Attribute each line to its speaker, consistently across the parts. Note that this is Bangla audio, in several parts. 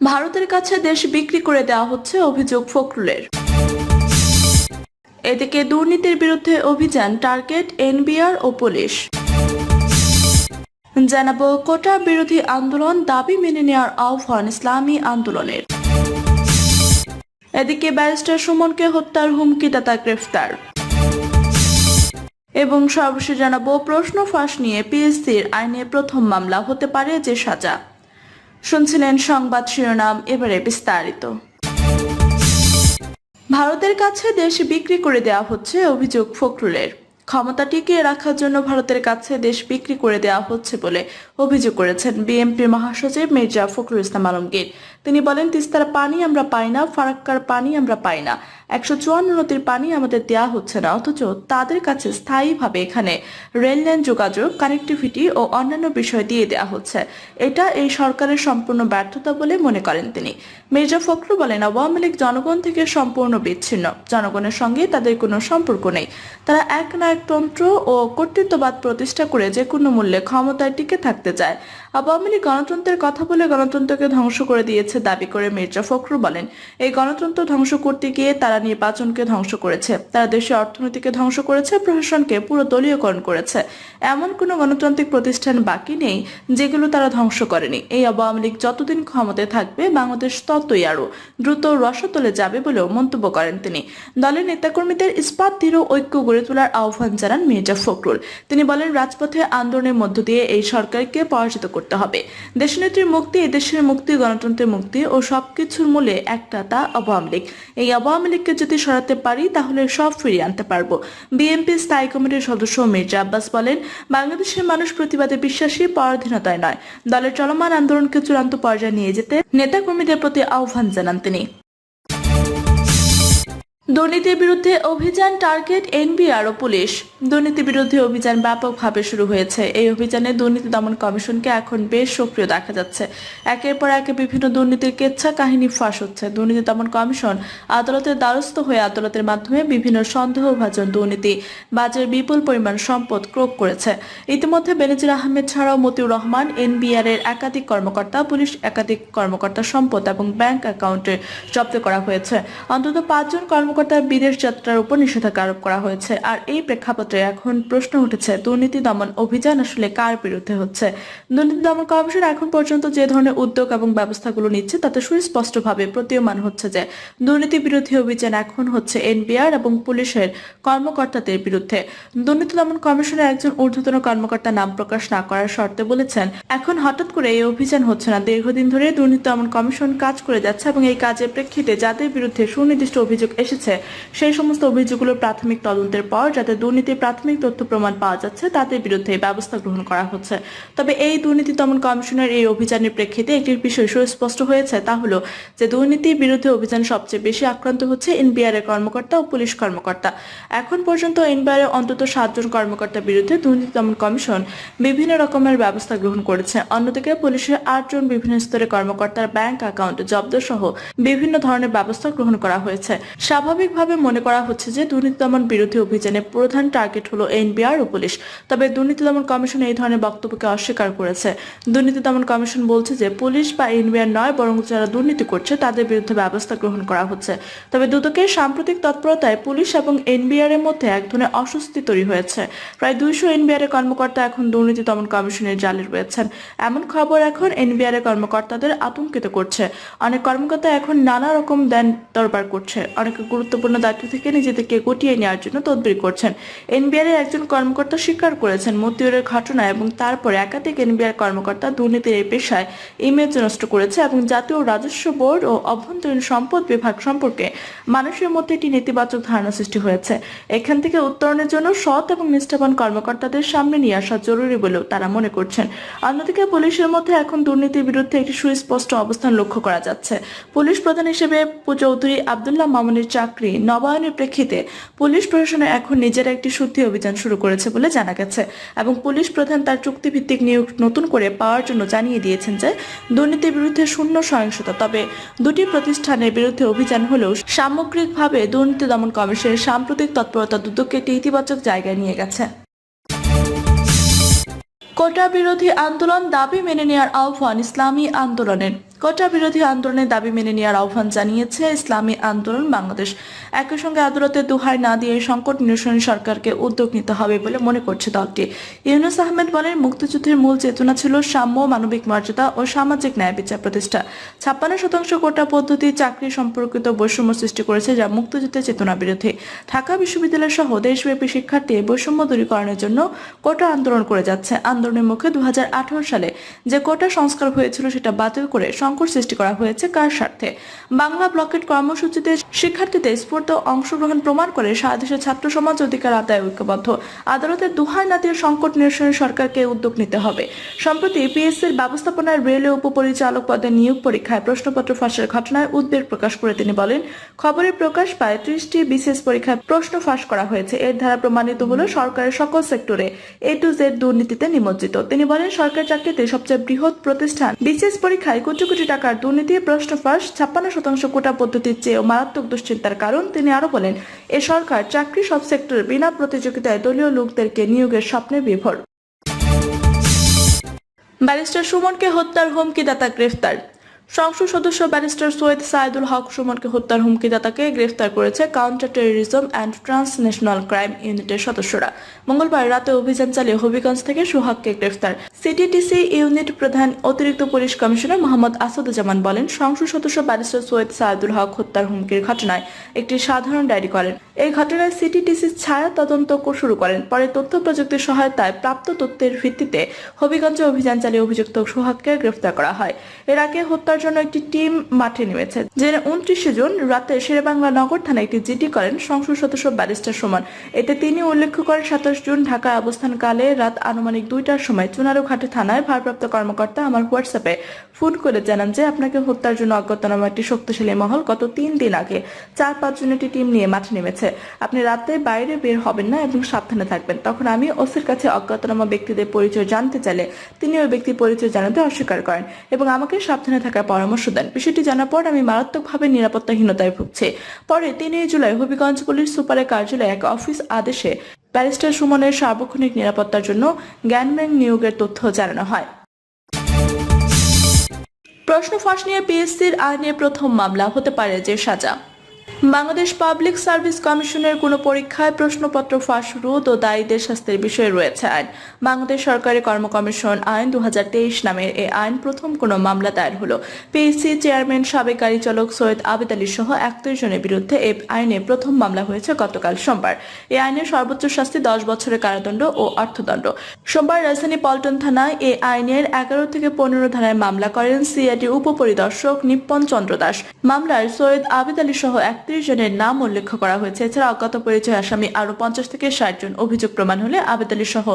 Speaker 1: ভারতের কাছে দেশ বিক্রি করে দেওয়া হচ্ছে অভিযোগ ফখরুলের। এদিকে দুর্নীতির বিরুদ্ধে অভিযান টার্গেট এনবিআর ও পুলিশ। জানাব, কোটা বিরোধী আন্দোলন দাবি মেনে নেওয়ার আহ্বান ইসলামী আন্দোলনের। এদিকে ব্যারিস্টার সুমনকে হত্যার হুমকিদাতা গ্রেফতার। এবং সর্বশেষ জানাব, প্রশ্ন ফাঁস নিয়ে পিএসসির আইনে প্রথম মামলা হতে পারে যে সাজা। শুনছিলেন সংবাদ শিরোনাম, এবারে বিস্তারিত। ভারতের কাছে দেশ বিক্রি করে দেওয়া হচ্ছে অভিযোগ ফখরুলের। ক্ষমতা টিকিয়ে রাখার জন্য ভারতের কাছে দেশ বিক্রি করে দেওয়া হচ্ছে বলে অভিযোগ করেছেন বিএনপির মহাসচিব মির্জা ফখরুল ইসলাম আলমগীর। তিনি বলেন, তিস্তার পানি আমরা পাই না, ফারাক্কার পানি আমরা পাই না। একশো চুয়ান্ন নদীর পানি আমাদের দেওয়া হচ্ছে না, অথচ তাদের কাছে স্থায়ীভাবে এখানে রেল লাইন যোগাযোগ, কানেক্টিভিটি ও অন্যান্য বিষয় দিয়ে দেওয়া হচ্ছে। এটা এই সরকারের সম্পূর্ণ ব্যর্থতা বলে মনে করেন তিনি। মির্জা ফখরু বলেন, আওয়ামী লীগ জনগণ থেকে সম্পূর্ণ বিচ্ছিন্ন। জনগণের সঙ্গে তাদের কোনো সম্পর্ক নেই। তারা এক নায়কতন্ত্র ও কর্তৃত্ববাদ প্রতিষ্ঠা করে যে কোনো মূল্যে ক্ষমতায় টিকে থাকতে চায়। আওয়ামী লীগ গণতন্ত্রের কথা বলে গণতন্ত্রকে ধ্বংস করে দিয়েছে দাবি করে মির্জা ফখরুল বলেন, এই গণতন্ত্র ধ্বংস করতে গিয়ে তারা নির্বাচনকে ধ্বংস করেছে। তারা দেশের অর্থনীতিকে ধ্বংস করেছে, প্রশাসনকে পুরো দলীয়করণ করেছে। এমন কোনো গণতান্ত্রিক প্রতিষ্ঠান বাকি নেই যেগুলো তারা ধ্বংস করেনি। এই আওয়ামী লীগ যতদিন ক্ষমতায় থাকবে, বাংলাদেশ ততই আরও দ্রুত রসতলে যাবে বলেও মন্তব্য করেন তিনি। দলের নেতাকর্মীদের ইস্পাত দৃঢ় ঐক্য গড়ে তোলার আহ্বান জানান মির্জা ফখরুল। তিনি বলেন, রাজপথে আন্দোলনের মধ্য দিয়ে এই সরকারকে পরাজিত করতে হবে। দেশনেত্রীর মুক্তি এদেশের মুক্তি, গণতন্ত্রের মুক্তি ও সবকিছুর মূলে একটা তা আওয়ামী লীগ। এই আওয়ামী লীগকে যদি সরাতে পারি, তাহলে সব ফিরিয়ে আনতে পারব। বিএনপি স্থায়ী কমিটির সদস্য মির্জা আব্বাস বলেন, বাংলাদেশের মানুষ প্রতিবাদে বিশ্বাসী, পরাধীনতায় নয়। দলের চলমান আন্দোলনকে চূড়ান্ত পর্যায়ে নিয়ে যেতে নেতাকর্মীদের প্রতি আহ্বান জানান তিনি। দুর্নীতির বিরুদ্ধে অভিযান টার্গেট এনবিআর ও পুলিশ। দুর্নীতি বিরুদ্ধে অভিযান ব্যাপকভাবে শুরু হয়েছে। এই অভিযানে দুর্নীতি দমন কমিশনকে এখন বেশ সক্রিয় দেখা যাচ্ছে। একের পর একে বিভিন্ন দুর্নীতির কেচ্ছা কাহিনী ফাঁস হচ্ছে। দুর্নীতি দমন কমিশন আদালতের দ্বারস্থ হয়ে আদালতের মাধ্যমে বিভিন্ন সন্দেহভাজন দুর্নীতি, বাজারে বিপুল পরিমাণ সম্পদ ক্রোক করেছে। ইতিমধ্যে বেনজির আহমেদ ছাড়াও মতিউর রহমান, এনবিআর এর একাধিক কর্মকর্তা, পুলিশ একাধিক কর্মকর্তা সম্পদ এবং ব্যাংক অ্যাকাউন্টে জব্দ করা হয়েছে। অন্তত পাঁচজন কর্মকর্তার বিদেশ যাত্রার উপর নিষেধাজ্ঞা আরোপ করা হয়েছে। আর এই প্রেক্ষাপটে এখন প্রশ্ন উঠেছে, দুর্নীতি দমন অভিযান আসলে কার বিরুদ্ধে হচ্ছে? দুর্নীতি দমন কমিশন এখন পর্যন্ত যে ধরনের উদ্যোগ এবং ব্যবস্থাগুলো নিচ্ছে, তাতে সুস্পষ্টভাবে প্রতীয়মান হচ্ছে যে দুর্নীতি বিরোধী অভিযান এখন হচ্ছে এনবিআর এবং পুলিশের কর্মকর্তাদের বিরুদ্ধে। দুর্নীতি দমন কমিশনের একজন ঊর্ধ্বতন কর্মকর্তা নাম প্রকাশ না করার শর্তে বলেছেন, এখন হঠাৎ করে এই অভিযান হচ্ছে না। দীর্ঘদিন ধরে দুর্নীতি দমন কমিশন কাজ করে যাচ্ছে এবং এই কাজের প্রেক্ষিতে যাদের বিরুদ্ধে সুনির্দিষ্ট অভিযোগ এসেছে। সেই সমস্ত অভিযোগগুলোর প্রাথমিক তদন্তের পর যাতে দুর্নীতির প্রাথমিক তথ্য প্রমাণ পাওয়া যাচ্ছে, তাদের বিরুদ্ধে ব্যবস্থা গ্রহণ করা হচ্ছে। তবে এই দুর্নীতি দমন কমিশনের এই অভিযানের প্রেক্ষিতে একটি বিষয় সুস্পষ্ট হয়েছে, তা হলো যে দুর্নীতির বিরুদ্ধে অভিযান সবচেয়ে বেশি আক্রান্ত হচ্ছে এনবিআর এর কর্মকর্তা ও পুলিশ কর্মকর্তা। এখন পর্যন্ত এনবিআর এর অন্তত সাতজন কর্মকর্তার বিরুদ্ধে দুর্নীতি দমন কমিশন বিভিন্ন রকমের ব্যবস্থা গ্রহণ করেছে। অন্যদিকে পুলিশের আটজন বিভিন্ন স্তরের কর্মকর্তার ব্যাংক অ্যাকাউন্ট জব্দ সহ বিভিন্ন ধরনের ব্যবস্থা গ্রহণ করা হয়েছে। স্বাভাবিকভাবে মনে করা হচ্ছে যে দুর্নীতি দমন বিরোধী অভিযানের প্রধান টার্গেট হলো এনবিআর ও পুলিশ। তবে দুর্নীতি দমন কমিশন এই ধরনের বক্তব্যকে অস্বীকার করেছে। দুর্নীতি দমন কমিশন বলছে যে পুলিশ বা এনবিআর নয়, বরং যারা দুর্নীতি করছে তাদের বিরুদ্ধে ব্যবস্থা গ্রহণ করা হচ্ছে। তবে দুদকের সাম্প্রতিক তৎপরতায় পুলিশ এবং এনবিআর এর মধ্যে এক ধরনের অস্বস্তি তৈরি হয়েছে। প্রায় দুইশো এনবিআর এর কর্মকর্তা এখন দুর্নীতি দমন কমিশনের জালে রয়েছেন। এমন খবর এখন এনবিআর এর কর্মকর্তাদের আতঙ্কিত করছে। অনেক কর্মকর্তা এখন নানা রকম দেন দরবার করছে। অনেক গুরুত্বপূর্ণ দায়িত্ব থেকে নিজেদেরকে গুটিয়ে নেওয়ার জন্য তদবির করছেন। এনবিআর এর একজন কর্মকর্তা স্বীকার করেছেন, মতিউরের ঘটনা এবং তারপরে একাধিক এনবিআর কর্মকর্তা দুর্নীতির এই পেশায় ইমেজ নষ্ট করেছে এবং জাতীয় রাজস্ব বোর্ড ও অভ্যন্তরীণ সম্পদ বিভাগ সম্পর্কে মানুষের মধ্যে একটি নেতিবাচক ধারণা সৃষ্টি হয়েছে। এখান থেকে উত্তরণের জন্য সৎ এবং নিষ্ঠাবান কর্মকর্তাদের সামনে নিয়ে আসা জরুরি বলেও তারা মনে করছেন। অন্যদিকে পুলিশের মধ্যে এখন দুর্নীতির বিরুদ্ধে একটি সুস্পষ্ট অবস্থান লক্ষ্য করা যাচ্ছে। পুলিশ প্রধান হিসেবে চৌধুরী আবদুল্লাহ মামুনের চাকরি নবায়নের প্রেক্ষিতে পুলিশ প্রশাসনে এখন নিজের একটি শুদ্ধি অভিযান শুরু করেছে বলে জানা গেছে এবং পুলিশ প্রধান তার চুক্তিভিত্তিক নিয়োগ নতুন করে পাওয়ার জন্য জানিয়ে দিয়েছেন যে দুর্নীতির বিরুদ্ধে শূন্য সহিংসতা, তবে দুটি প্রতিষ্ঠানের বিরুদ্ধে অভিযান হলেও সামগ্রিকভাবে দুর্নীতি দমন কমিশনের সাম্প্রতিক তৎপরতা দুদককে একটি ইতিবাচক জায়গায় নিয়ে গেছে। কোটা বিরোধী আন্দোলন দাবি মেনে নেওয়ার আহ্বান ইসলামী আন্দোলনের। কোটা বিরোধী আন্দোলনের দাবি মেনে নেওয়ার আহ্বান জানিয়েছে ইসলামী আন্দোলন বাংলাদেশ। একই সঙ্গে আদালতে দোহাই না দিয়ে সংকট নিরসনে সরকারকে উদ্যোগ নিতে হবে বলে মনে করছে দলটি। ইউনুস আহমেদ বলেন, মুক্তিযুদ্ধের মূল চেতনা ছিল সাম্য, মানবিক মর্যাদা ও সামাজিক ন্যায় বিচার প্রতিষ্ঠা। ছাপ্পান্ন শতাংশ কোটা পদ্ধতি চাকরি সম্পর্কিত বৈষম্য সৃষ্টি করেছে যা মুক্তিযুদ্ধের চেতনা বিরোধী ঢাকা বিশ্ববিদ্যালয় সহ দেশব্যাপী শিক্ষার্থী বৈষম্য দূরীকরণের জন্য কোটা আন্দোলন করে যাচ্ছে। আন্দোলনের মুখে দু হাজার আঠারো সালে যে কোটা সংস্কার হয়েছিল সেটা বাতিল করে সংকট সৃষ্টি করা হয়েছে কার স্বার্থে? বাংলা ব্লকেট কর্মসূচিতে শিক্ষার্থীদের স্ফূর্ত অংশগ্রহণ প্রমাণ করে সারা দেশের ছাত্র সমাজ অধিকার আদায় ঐক্যবদ্ধ। আদালতের দুহার নাতির সংকট নিরসনে সরকারকে উদ্যোগ নিতে হবে। সম্প্রতি পিএসসির ব্যবস্থাপনার রেলওয়ে উপপরিচালক পদে নিয়োগ পরীক্ষায় প্রশ্নপত্র ফাঁসের ঘটনায় উদ্বেগ প্রকাশ করে তিনি বলেন খবরে প্রকাশ পায় ত্রিশটি বিশেষ পরীক্ষায় প্রশ্ন ফাঁস করা হয়েছে। এর দ্বারা প্রমাণিত হলো সরকারের সকল সেক্টরে এ টু জেড দুর্নীতিতে নিমজ্জিত। তিনি বলেন, সরকার চাকরিতে সবচেয়ে বৃহৎ প্রতিষ্ঠান বিশেষ পরীক্ষায় কোটি কোটি টাকার দুর্নীতি প্রশ্ন ফাঁস ছাপ্পান্ন শতাংশ কোটা পদ্ধতির চেয়েও মারাত্মক দুশ্চিন্তার কারণ তিনি আরও বলেন, এ সরকার চাকরি সব সেক্টরে বিনা প্রতিযোগিতায় দলীয় লোকদেরকে নিয়োগের স্বপ্নে বিভর ব্যারিস্টার সুমনকে হত্যার হুমকিদাতা গ্রেফতার। সংসদ সদস্য ব্যারিস্টার সৈয়দ সাইদুল হক সুমনকে হত্যার হুমকিদাতাকে গ্রেফতার করেছে counter terrorism and transnational crime ইউনিটের সদস্যরা। মঙ্গলবার রাতে অভিযান চালিয়ে হবিগঞ্জ থেকে সোহাগকে গ্রেফতার। সিটিটিসি ইউনিট প্রধান অতিরিক্ত পুলিশ কমিশনার মোহাম্মদ আসাদুজ্জামান বলেন, সংসদ সদস্য ব্যারিস্টার সৈয়দ সাইদুল হক হত্যার হুমকির ঘটনায় একটি সাধারণ ডায়েরি করেন। এই ঘটনায় সিটিটিসি ছায়া তদন্ত শুরু করেন। পরে তথ্য প্রযুক্তির সহায়তায় প্রাপ্ত তথ্যের ভিত্তিতে হবিগঞ্জে অভিযান চালিয়ে অভিযুক্ত সোহাগকে গ্রেফতার করা হয়। এর আগে হত্যার জন্য একটি টিম মাঠে নেমেছে। যে উনত্রিশে জুন রাতে শেরেবাংলা নগর থানায় একটি জিডি করেন সংসদ সদস্য ব্যারিস্টার সুমন। এতে তিনি উল্লেখ করেন, সাতাশ জুন ঢাকায় অবস্থানকালে রাত আনুমানিক দুইটার সময় চুনারুঘাটে থানায় ভারপ্রাপ্ত কর্মকর্তা আমার হোয়াটসঅ্যাপে ফোন করে জানান যে, আপনাকে হত্যার জন্য অজ্ঞাতনামা একটি শক্তিশালী মহল গত তিন দিন আগে চার পাঁচ জন একটি টিম নিয়ে মাঠে নেমেছে। আপনি রাতে বাইরে বের হবেন না এবং সাবধানে থাকবেন। তখন আমি ওসির কাছে অজ্ঞাতনামা ব্যক্তিদের পরিচয় জানতে চাইলে তিনি ওই ব্যক্তির পরিচয় জানাতে অস্বীকার করেন এবং আমাকে সাবধানে থাকার পরামর্শ দেন। বিষয়টি জানার পর আমি মারাত্মকভাবে নিরাপত্তাহীনতায় ভুগছি। পরে তিনই জুলাই হবিগঞ্জ পুলিশ সুপারের কার্যালয়ে এক অফিস আদেশে ব্যারিস্টার সুমনের সার্বক্ষণিক নিরাপত্তার জন্য ব্যাংক নিয়োগের তথ্য জানানো হয়। প্রশ্ন ফাঁস নিয়ে পিএসসির আইনে প্রথম মামলা হতে পারে যে সাজা। বাংলাদেশ পাবলিক সার্ভিস কমিশনের কোনো পরীক্ষায় প্রশ্নপত্র ফাঁস রোধ ও দায়ীদের শাস্তির বিষয়ে রয়েছে আইন। বাংলাদেশ সরকারি কর্ম কমিশন আইন দু নামের এই আইন প্রথম কোনো মামলা দায়ের হলো। পিএসসি চেয়ারম্যান সাবেক গাড়ি চালক সৈয়দ আবেদ আলী সহ একত্রিশ জনের বিরুদ্ধে এই আইনে প্রথম মামলা হয়েছে গতকাল সোমবার। এই আইনের সর্বোচ্চ শাস্তি দশ বছরের কারাদণ্ড ও অর্থদণ্ড। সোমবার রাজধানী পল্টন থানায় এই আইনের এগারো থেকে পনেরো ধারায় মামলা করেন সিআইডির উপপরিদর্শক নিপ্পন চন্দ্র দাস। মামলার সৈয়দ আবেদ আলী সহ একত্রিশ জনের নাম উল্লেখ করা হয়েছে। এছাড়া অজ্ঞাত পরিচয় আসামি আরও পঞ্চাশ থেকে ষাট জন অভিযোগ প্রমাণ হলে আবেদালী সহ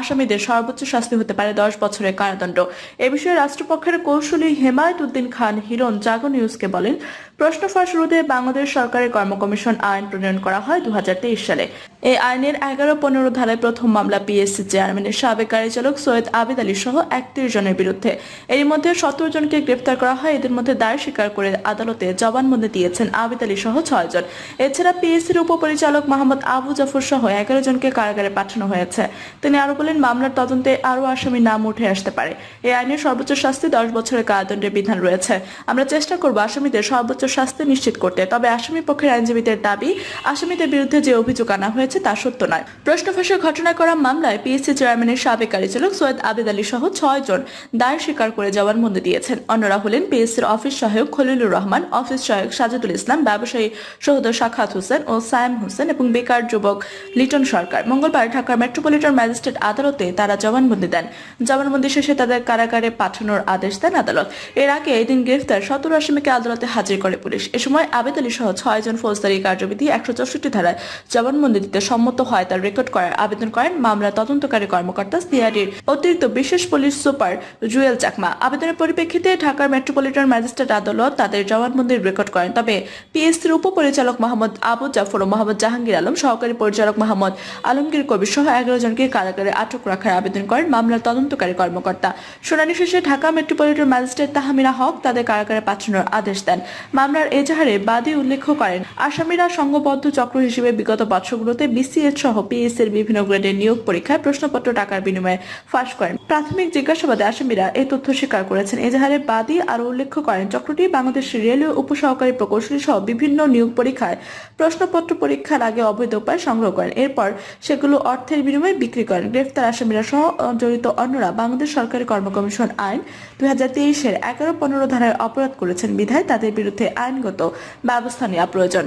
Speaker 1: আসামিদের সর্বোচ্চ শাস্তি হতে পারে দশ বছরের কারাদণ্ড। এ বিষয়ে রাষ্ট্রপক্ষের কৌশলী হেমায়ত উদ্দিন খান হিরণ জাগো নিউজকে বলেন, প্রশ্ন ফাঁস রোধে বাংলাদেশ সরকারের কর্মকমিশন আইন প্রণয়ন করা হয় দু হাজার তেইশ সালে। এই আইনের এগারো, পনেরো ধারায় প্রথম মামলা পিএসসি চেয়ারম্যানের সাবেক গাড়ি চালক সৈয়দ আবেদ আলী সহ একত্রিশ জনের বিরুদ্ধে। এর মধ্যে সতেরো জনকে গ্রেফতার করা হয়। এদের মধ্যে দায় স্বীকার করে আদালতে জবানবন্দি দিয়েছেন আবেদ আলী সহ ছয় জন। এছাড়া পিএসসির উপপরিচালক মোহাম্মদ আবু জাফর সহ এগারো জনকে কারাগারে পাঠানো হয়েছে। তিনি আরও বলেন, মামলার তদন্তে আরও আসামির নাম উঠে আসতে পারে। এই আইনের সর্বোচ্চ শাস্তি দশ বছরের কারাদণ্ডের বিধান রয়েছে। আমরা চেষ্টা করব আসামিদের সর্বোচ্চ শাস্তি নিশ্চিত করতে। তবে আসামি পক্ষের আইনজীবীদের দাবি, আসামিদের বিরুদ্ধে যে অভিযোগ আনা হয়েছে তা সত্য নয়। প্রশ্ন ফাঁসের ঘটনায় করা মামলায় পিএসসি চেয়ারম্যানের সাবেক গাড়িচালক সৈয়দ আবেদ আলী সহ ছয় জন দায় স্বীকার করে জবানবন্দি দিয়েছেন। অন্যরা হলেন পিএসসির অফিস সহায়ক খলিলুর রহমান, অফিস সহায়ক সাজিদুল ইসলাম, ব্যবসায়ী সহদ সাখাত হোসেন ও সায়েম হোসেন এবং বেকার যুবক লিটন সরকার। মঙ্গলবার ঢাকার মেট্রোপলিটন ম্যাজিস্ট্রেট আদালতে তারা জবানবন্দি দেন। জবানবন্দি শেষে তাদের কারাগারে পাঠানোর আদেশ দেন আদালত। এর আগে এদিন গ্রেফতার সতেরো আসামিকে আদালতে হাজির করে পুলিশ। এ সময় আবেদ আলী সহ ছয় জন ফৌজদারি কার্যবিধি একশো চৌষট্টি ধারায় জবানবন্দি দিতে সম্মত হয় তার রেকর্ড করার আবেদন করেন মামলার তদন্তকারী কর্মকর্তা সিআইডির অতিরিক্ত বিশেষ পুলিশ সুপার জুয়েল চাকমা। আবেদনের পরিপ্রেক্ষিতে ঢাকার মেট্রোপলিটন ম্যাজিস্ট্রেট আদালত তাদের জবানবন্দির রেকর্ড করেন। তবে পিএসসির উপপরিচালক মোহাম্মদ আবু জাফর ও মোহাম্মদ জাহাঙ্গীর আলম, সহকারী পরিচালক মোহাম্মদ আলমগীর কবির সহ এগারো জনকে কারাগারে আটক রাখার আবেদন করেন মামলার তদন্তকারী কর্মকর্তা। শুনানি শেষে ঢাকা মেট্রোপলিটন ম্যাজিস্ট্রেট তাহমিনা হক তাদের কারাগারে পাঠানোর আদেশ দেন। মামলার এজাহারে বাদী উল্লেখ করেন আসামিরা সংঘবদ্ধ চক্র হিসেবে বিগত বছরগুলোতে বিসিএস সহ পিএস এর বিভিন্ন গ্রেডের নিয়োগ পরীক্ষায় প্রশ্নপত্র টাকার বিনিময়ে ফাঁস করেন। প্রাথমিক জিজ্ঞাসাবাদে আসামিরা এই তথ্য স্বীকার করেছেন। এজাহারে বাদী আরও উল্লেখ করেন, চক্রটি বাংলাদেশ রেলওয়ে উপসহকারী প্রকৌশলী সহ বিভিন্ন নিয়োগ পরীক্ষায় প্রশ্নপত্র পরীক্ষার আগে অবৈধ উপায় সংগ্রহ করেন। এরপর সেগুলো অর্থের বিনিময়ে বিক্রি করেন। গ্রেফতার আসামিরা সহ জড়িত অন্যরা বাংলাদেশ সরকারি কর্ম কমিশন আইন দুই হাজার তেইশের এগারো পনেরো ধারায় অপরাধ করেছেন। বিধায় তাদের বিরুদ্ধে আইনগত ব্যবস্থা নেওয়া প্রয়োজন।